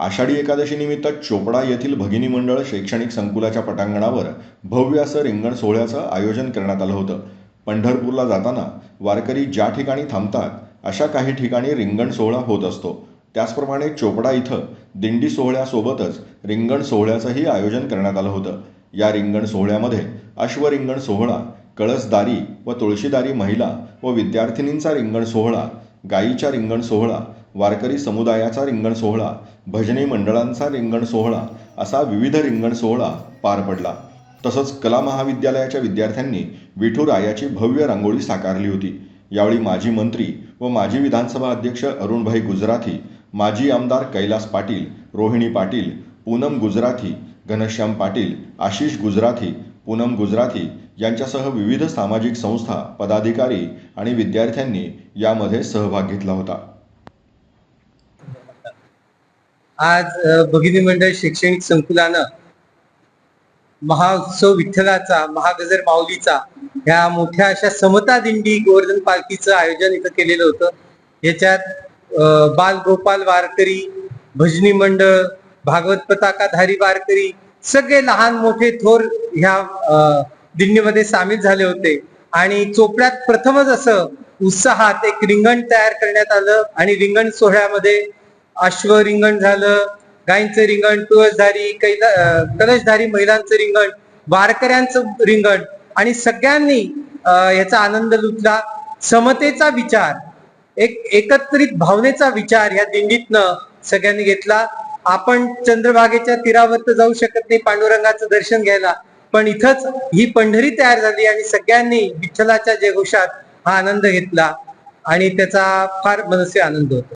आषाढी एकादशीनिमित्त चोपडा येथील भगिनी मंडळ शैक्षणिक संकुलाच्या पटांगणावर भव्य असं रिंगण सोहळ्याचं आयोजन करण्यात आलं होतं. पंढरपूरला जाताना वारकरी ज्या ठिकाणी थांबतात अशा काही ठिकाणी रिंगण सोहळा होत असतो. त्याचप्रमाणे चोपडा इथं दिंडी सोहळ्यासोबतच रिंगण सोहळ्याचंही आयोजन करण्यात आलं होतं. या रिंगण सोहळ्यामध्ये अश्वरिंगण सोहळा कळसदारी व तुळशीदारी महिला व विद्यार्थिनींचा रिंगण सोहळा गायीच्या रिंगण सोहळा वारकरी समुदायाचा रिंगण सोहळा भजनी मंडळांचा रिंगण सोहळा असा विविध रिंगण सोहळा पार पडला. तसंच कला महाविद्यालयाच्या विद्यार्थ्यांनी विठुरायाची भव्य रांगोळी साकारली होती. यावेळी माजी मंत्री व माजी विधानसभा अध्यक्ष अरुणभाई गुजराथी माजी आमदार कैलास पाटील रोहिणी पाटील पूनम गुजराथी घनश्याम पाटील आशिष गुजराथी पूनम गुजराथी यांच्यासह विविध सामाजिक संस्था पदाधिकारी आणि विद्यार्थ्यांनी यामध्ये सहभाग घेतला होता. आज भगिनी मंडळ शैक्षणिक संकुलानं महाउत्सव विठ्ठलाचा महागजर माऊलीचा ह्या मोठ्या अशा समता दिंडी गोवर्धन पालखीचं आयोजन इथं केलेलं होतं. याच्यात बाल गोपाल वारकरी भजनी मंडळ भागवत पताकाधारी वारकरी सगळे लहान मोठे थोर ह्या दिंडीमध्ये सामील झाले होते. आणि चोपड्यात प्रथमच असं उत्साहात एक रिंगण तयार करण्यात आलं आणि रिंगण सोहळ्यामध्ये अश्व रिंगण झालं गायींचं रिंगण तुळसधारी कैला कलशधारी महिलांचं रिंगण वारकऱ्यांचं रिंगण आणि सगळ्यांनी याचा आनंद लुटला. समतेचा विचार एक एकत्रित भावनेचा विचार या दिंडीतनं सगळ्यांनी घेतला. आपण चंद्रभागेच्या तीरावर तर जाऊ शकत नाही पांडुरंगाचं दर्शन घ्यायला पण इथंच ही पंढरी तयार झाली आणि सगळ्यांनी विठ्ठलाच्या जयघोषात हा आनंद घेतला आणि त्याचा फार मनसे आनंद होतो.